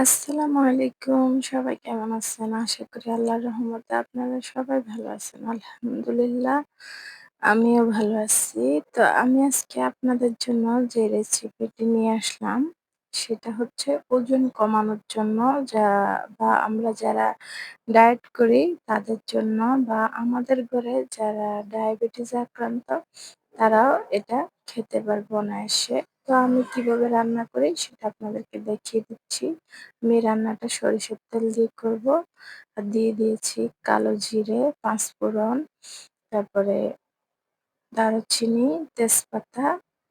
আসসালামু আলাইকুম। সবাই কেমন আছেন? আশা করি আল্লাহর রহমতে আপনারা সবাই ভালো আছেন। আলহামদুলিল্লাহ, আমিও ভালো আছি। তো আমি আজকে আপনাদের জন্য যে রেসিপিটি নিয়ে আসলাম, সেটা হচ্ছে ওজন কমানোর জন্য, যা বা আমরা যারা ডায়েট করি, তাদের জন্য বা আমাদের ঘরে যারা ডায়াবেটিস আক্রান্ত, তারাও এটা খেতে পারবে অনায়াসে। তো আমি কীভাবে রান্না করি সেটা আপনাদেরকে দেখিয়ে দিচ্ছি। আমি রান্নাটা সরিষার তেল দিয়ে করব। আর দিয়ে দিয়েছি কালো জিরে, পাঁচফোড়ন, তারপরে দারুচিনি, তেজপাতা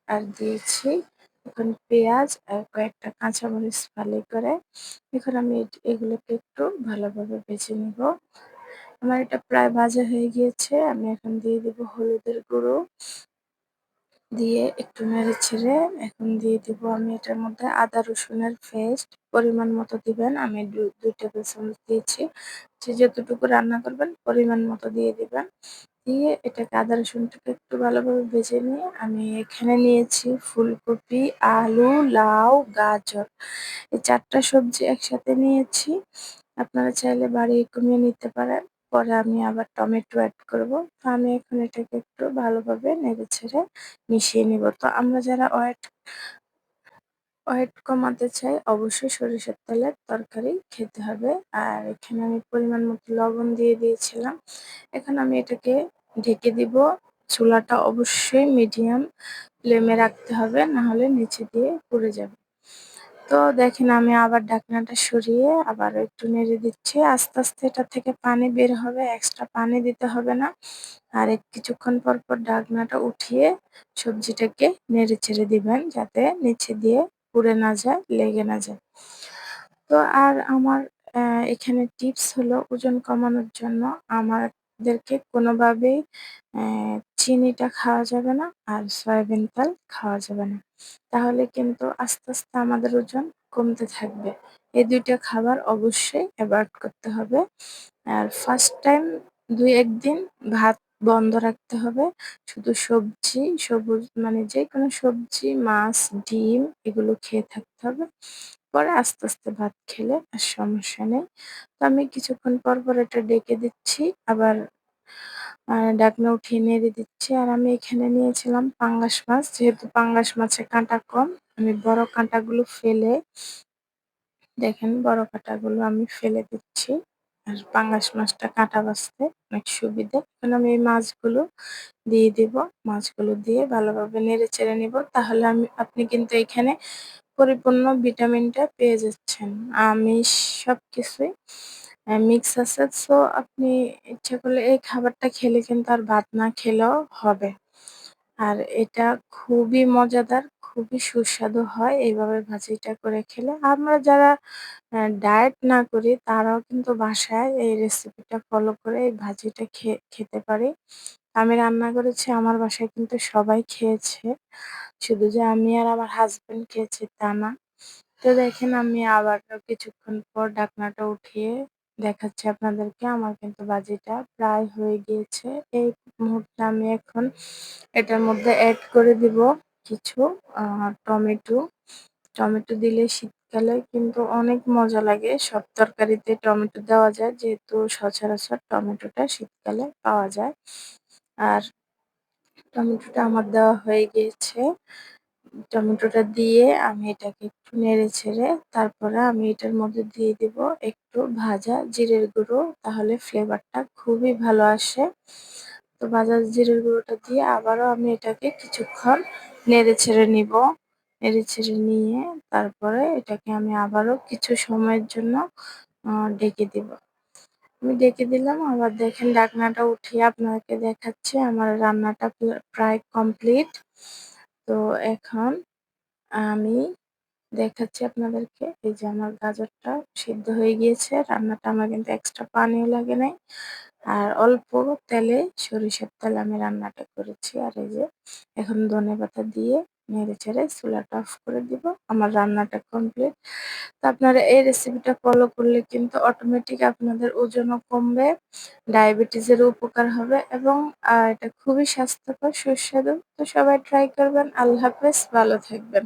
আর দিয়েছি এখন পেঁয়াজ আর কয়েকটা কাঁচামরিচ ফালি করে এখন আমি এগুলোকে একটু ভালোভাবে বেছে নিব। আমার এটা প্রায় ভাজা হয়ে গিয়েছে আমি এখন দিয়ে দিব হলুদের গুঁড়ো দিয়ে একটু নেড়ে ছেড়ে এখন দিয়ে দিব আমি এটার মধ্যে আদা রসুনের পেস্ট পরিমাণ মতো দিবেন। আমি দুই টেবিল চামচ দিয়েছি। যে যতটুকু রান্না করবেন পরিমাণ মতো দিয়ে দিবেন। দিয়ে এটাকে আদা রসুনটাকে একটু ভালোভাবে ভেজে নিয়ে আমি এখানে নিয়েছি ফুলকপি, আলু, লাউ, গাজর। এই চারটা সবজি একসাথে নিয়েছি। আপনারা চাইলে বাড়িয়ে কমিয়ে নিতে পারেন। পরে আমি আবার টমেটো অ্যাড করব। তো আমি এখন এটাকে একটু ভালোভাবে নেড়ে ছেড়ে মিশিয়ে নিব। তো আমরা যারা ওয়েট ওয়েট কমাতে চাই, অবশ্যই সরিষার তেলের তরকারি খেতে হবে। আর এখানে আমি পরিমাণ মতো লবণ দিয়ে দিয়েছিলাম। এখন আমি এটাকে ঢেকে দিব। চুলাটা অবশ্যই মিডিয়াম ফ্লেমে রাখতে হবে না হলে নিচে দিয়ে পুড়ে যাবে। তো দেখেন আমি আবার ঢাকনাটা সরিয়ে আবার একটু নেড়ে দিচ্ছি। আস্তে আস্তে এটা থেকে পানি বের হবে এক্সট্রা পানি দিতে হবে না। আর কিছুক্ষণ পর পর ঢাকনাটা উঠিয়ে সবজিটাকে নেড়ে চেড়ে দিবেন যাতে নিচে দিয়ে পুড়ে না যায়, লেগে না যায়। তো আর আমার এখানে টিপস হলো ওজন কমানোর জন্য আমাদেরকে কোনোভাবেই চিনিটা খাওয়া যাবে না আর সয়াবিন তেল খাওয়া যাবে না। তাহলে কিন্তু আস্তে আস্তে আমাদের ওজন কমতে থাকবে। এই দুইটা খাবার অবশ্যই অ্যাভয়েড করতে হবে। আর ফার্স্ট টাইম দুই একদিন ভাত বন্ধ রাখতে হবে। শুধু সবজি, সবুজ মানে যে কোনো সবজি, মাছ, ডিম এগুলো খেয়ে থাকতে হবে। পরে আস্তে আস্তে ভাত খেলে আর সমস্যা নেই। তো আমি কিছুক্ষণ পর পর এটা ডেকে দিচ্ছি। আবার ডাকনা উঠিয়ে নেড়ে দিচ্ছি। আর আমি এখানে নিয়েছিলাম পাঙ্গাস মাছ। যেহেতু পাঙ্গাস মাছে কাঁটা কম, আমি বড় কাঁটাগুলো ফেলে দেখেন বড় কাঁটাগুলো আমি ফেলে দিচ্ছি। আর পাঙ্গাস মাছটা কাঁটা বাছতে অনেক সুবিধে। এখন আমি এই মাছগুলো দিয়ে দিব। মাছগুলো দিয়ে ভালোভাবে নেড়ে চেড়ে নিব। তাহলে আমি, আপনি কিন্তু এখানে পরিপূর্ণ ভিটামিনটা পেয়ে যাচ্ছেন। আমিষ সব কিছুই মিক্স আছে। সো আপনি ইচ্ছা করলে এই খাবারটা খেলে কিন্তু আর ভাত না খেলেও হবে। আর এটা খুবই মজাদার, খুবই সুস্বাদু হয় এইভাবে ভাজিটা করে খেলে। আমরা যারা ডায়েট না করি, তারাও কিন্তু বাসায় এই রেসিপিটা ফলো করে এই ভাজিটা খেতে পারি। আমি রান্না করেছি, আমার বাসায় কিন্তু সবাই খেয়েছে। শুধু যে আমি আর আমার হাজবেন্ড খেয়েছি তা না। তো দেখেন আমি আবার কিছুক্ষণ পর ঢাকনাটা উঠিয়ে দেখাচ্ছি আপনাদেরকে। আমার কিন্তু বাজিটা প্রায় হয়ে গিয়েছে। এই মুহূর্তে আমি এখন এটার মধ্যে অ্যাড করে দিব কিছু টমেটো। টমেটো দিলে শীতকালে কিন্তু অনেক মজা লাগে। সব তরকারিতে টমেটো দেওয়া যায়, যেহেতু সচরাচর টমেটোটা শীতকালে পাওয়া যায়। আর টমেটোটা আমার দেওয়া হয়ে গিয়েছে। টমেটোটা দিয়ে আমি এটাকে একটু নেড়ে ছেড়ে তারপরে আমি এটার মধ্যে দিয়ে দিব একটু ভাজা জিরের গুঁড়ো, তাহলে ফ্লেভারটা খুবই ভালো আসে। তো ভাজা জিরের গুঁড়োটা দিয়ে আবারও আমি এটাকে কিছুক্ষণ নেড়ে ছেড়ে নিব। নেড়ে ছেড়ে নিয়ে তারপরে এটাকে আমি আবারও কিছু সময়ের জন্য ডেকে দিব। আমি ডেকে দিলাম, আবার দেখেন ডাকনাটা উঠিয়ে আপনাকে দেখাচ্ছি, আমার রান্নাটা প্রায় কমপ্লিট তো এখন আমি দেখাচ্ছি আপনাদেরকে। এই যে আমার গাজরটা সিদ্ধ হয়ে গিয়েছে, রান্নাটা আমার কিন্তু এক্সট্রা পানিও লাগে নাই। আর অল্প তেলে সরিষার তেল আমি রান্নাটা করেছি। আর এই যে এখন ধনে পাতা দিয়ে নেড়ে ছেড়ে চুলাটা অফ করে দিব। আমার রান্নাটা কমপ্লিট। তো আপনারা এই রেসিপিটা ফলো করলে কিন্তু অটোমেটিক আপনাদের ওজনও কমবে ডায়াবেটিসের উপকার হবে এবং এটা খুবই স্বাস্থ্যকর, সুস্বাদু। তো সবাই ট্রাই করবেন। আল্লাহ হাফেজ। ভালো থাকবেন।